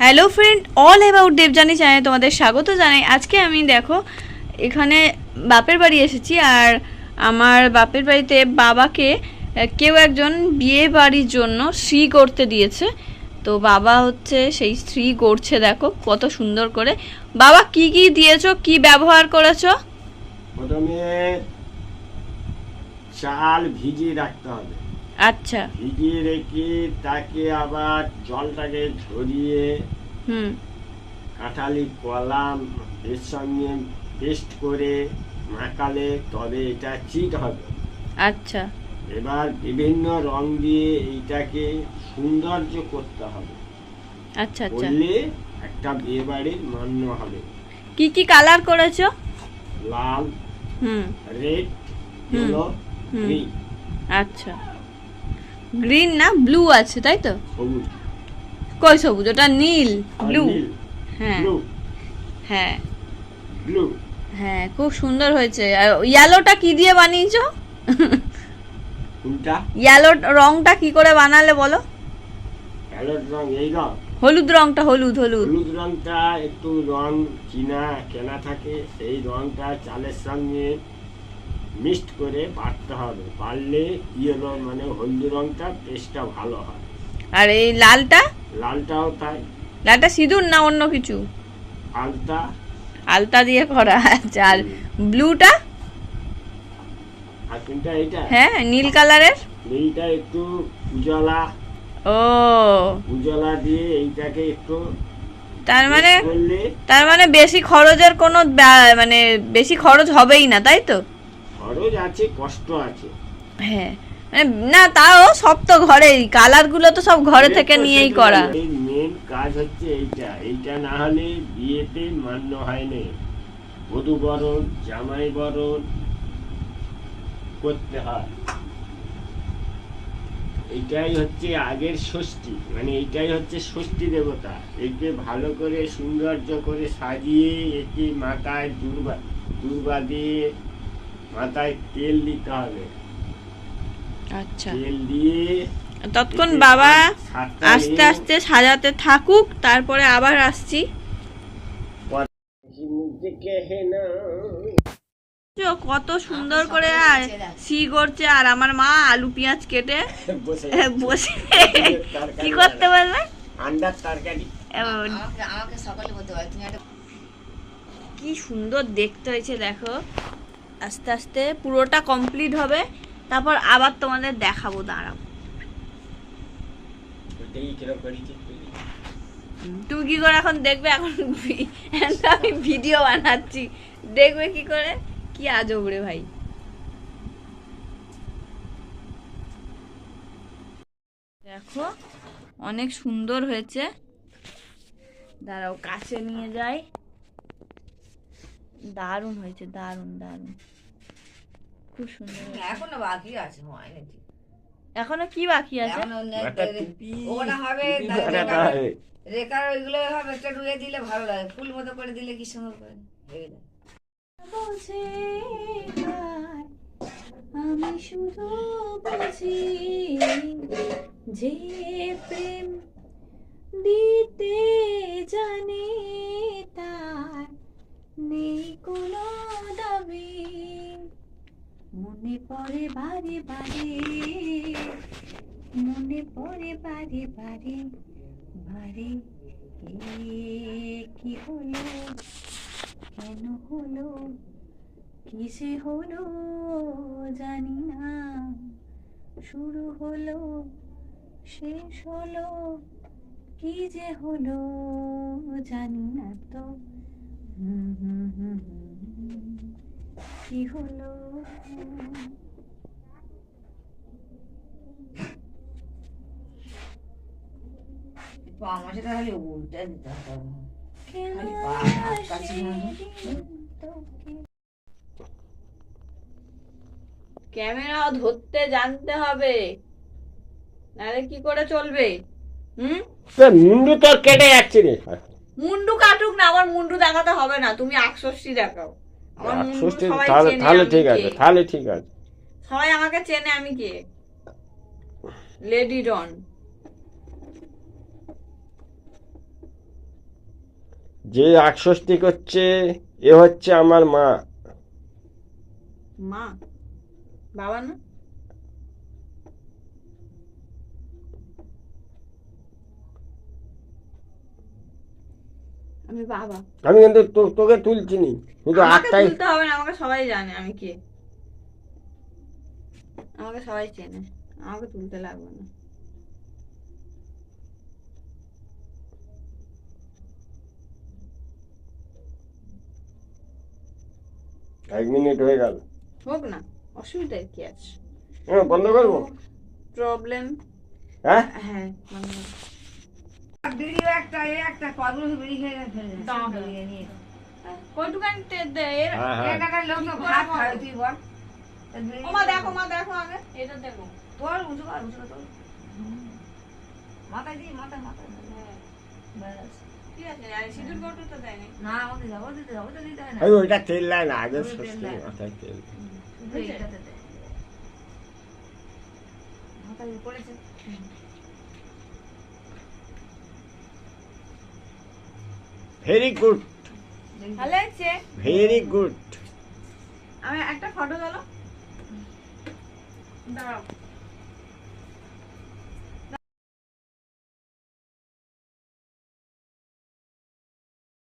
Hello friend all about Debjani চ্যানেলে তোমাদের স্বাগত জানাই। আজকে আমি দেখো, এখানে বাপের বাড়ি এসেছি আর আমার বাপের বাড়িতে বাবাকে কেউ একজন বিয়ে বাড়ির জন্য শ্রী করতে দিয়েছে। তো বাবা হচ্ছে সেই শ্রী করছে, দেখো কত সুন্দর করে। বাবা, কি কি দিয়েছ? কি ব্যবহার করেছ? চাল ভিজিয়ে রাখতে হবে। আচ্ছা। ভিজিয়ে রেখে তাকে আবার জলটাকে ঝরিয়ে হুম। কাঁঠালি কলাম এর সঙ্গে পেস্ট করে মাখালে তবে এটা চিট হবে। আচ্ছা। এবার বিভিন্ন রং দিয়ে এইটাকে সৌন্দর্য করতে হবে। আচ্ছা আচ্ছা। করলে একটা বিয়ে বাড়ির মান্য হবে। কি কি কালার করেছ? লাল হুম। রেড হুম, ইয়েলো গ্রিন আচ্ছা। গ্রিন না ব্লু আছে তাই তো? কই সবুজ? ওটা নীল ব্লু হ্যাঁ। ব্লু হ্যাঁ। ব্লু হ্যাঁ খুব সুন্দর হয়েছে। আর ইয়েলোটা কি দিয়ে বানিয়েছো? ইয়েলো রংটা কি করে বানালে বলো? হলুদ রংটা হলুদ হলুদ। হলুদ রংটা একটু রং চিনা কেনা থাকে সেই রংটা চালের সঙ্গে মিক্সড করে বাটতে হবে। বাড়লে ইয়েলো মানে হলুদ রংটা টেস্টটা ভালো হয়। আর এই লালটা? লালটাও তাই। লালটা সিঁদুর না অন্য কিছু? আলতা। আলতা দিয়ে করা আচ্ছা আর ব্লুটা? আর কোনটা এইটা? হ্যাঁ নীল কালারের? নীলটা একটু উজালা। ও। উজালা দিয়ে এইটাকে একটু তার মানে তার মানে বেশি খরচের কোনো মানে বেশি খরচ হবেই না তাই তো? খরচ আছে কষ্ট আছে। হ্যাঁ। না তাও সব তো ঘরেই। তো সব ঘরে থেকে নিয়েই করা। এই মেন কাজ হচ্ছে এইটা। এইটা না হলে বিয়েতে মান্য হয় না। বধূ বরণ জামাই বরণ করতে হয়। এইটাই হচ্ছে আগের ষষ্ঠী। মানে এইটাই হচ্ছে ষষ্ঠী দেবতা। একে ভালো করে সৌন্দর্য করে সাজিয়ে একে মাথায় দুর্বা দুর্বা দিয়ে মাথায় তেল দিতে হবে। আচ্ছা। তেল দিয়ে ততক্ষণ বাবা আস্তে আস্তে সাজাতে থাকুক তারপরে আবার আসছি। কত সুন্দর করে আর সি করছে আর আমার মা আলু পেঁয়াজ কেটে বসে কি করতে পারলে কি সুন্দর দেখতে হয়েছে দেখো। আস্তে আস্তে পুরোটা কমপ্লিট হবে। তারপর আবার তোমাদের দেখাবো দাঁড়াও। তুমি কি করে এখন দেখবে? এখন আমি ভিডিও বানাচ্ছি। দেখবে কি করে? কি আজব রে ভাই। দেখো অনেক সুন্দর হয়েছে। দাঁড়াও কাছে নিয়ে যাই। দারুণ হয়েছে দারুণ দারুণ খুব সুন্দর এখনও বাকি আছে হয়নি। এখনও কি বাকি আছে ওটা হবে। রেখার ওইগুলো হবে একটা রুয়ে দিলে ভালো লাগে ফুল মতো করে দিলে কি সুন্দর করে। বোঝে আমি শুধু বুঝি যে প্রেম দিতে পড়ে বারে বারে মনে পড়ে বারে বারে বারে কি হলো কেন হলো কিসে হলো জানি না শুরু হলো শেষ হলো কি যে হলো জানি না তো। কি হলো উল্টে দিতে হবে। ক্যামেরাও ধরতে জানতে হবে। নাহলে কি করে চলবে? হুম? মুন্ডু তোর কেটে যাচ্ছে রে। মুন্ডু কাটুক না আমার মুন্ডু দেখাতে হবে না। তুমি আকষষ্টি দেখাও। তাহলে তাহলে ঠিক আছে তাহলে ঠিক আছে। সবাই আমাকে চেনে আমি কে? লেডি ডন। যে আকষষ্ঠী করছে এ হচ্ছে আমার মা। মা? বাবা না? আমি বাবা। আমি কিন্তু তোকে তুলছি নি শুধু আটটাই তুলতে হবে না আমাকে সবাই জানে আমি কে। আমাকে সবাই চেনে আমাকে তুলতে লাগবে না। এক মিনিট হয়ে গেল। হোক না অসুবিধার কি আছে? হ্যাঁ বন্ধ করব? প্রবলেম হ্যাঁ? হ্যাঁ মানে বিড়িও একটা এ একটা কতগুলো বিড়ি খেয়ে ফেলে দিয়েছে। দাও। বিড়ি নিয়ে। কয়টুকান দে এর হ্যাঁ হ্যাঁ এখানকার লোক তো কি করে ভাত খাবে? খাবে, তুই বল। তা বিড়ি ওমা দেখো মা দেখো আগে এটা দেখো তোর উঁচু কর, উঁচু কর, তোর। মাথায় দিই, মাথায়, মাথায়। ব্যাস। ঠিক আছে আর সিঁদুর কৌটো তো দেয়নি না, আমাকে যাব দিতে যাব তো দিতে হয় না। ওই ওইটা তেল দেয় না আগে ওই তেল ষষ্ঠী দেয়। মাথায় তেল শুধু এইটাতে দেয়। মাথায় পড়েছে। ভেরি গুড ভালো আছে ভেরি গুড আমি একটা ফটো দাও। দাঁড়াও।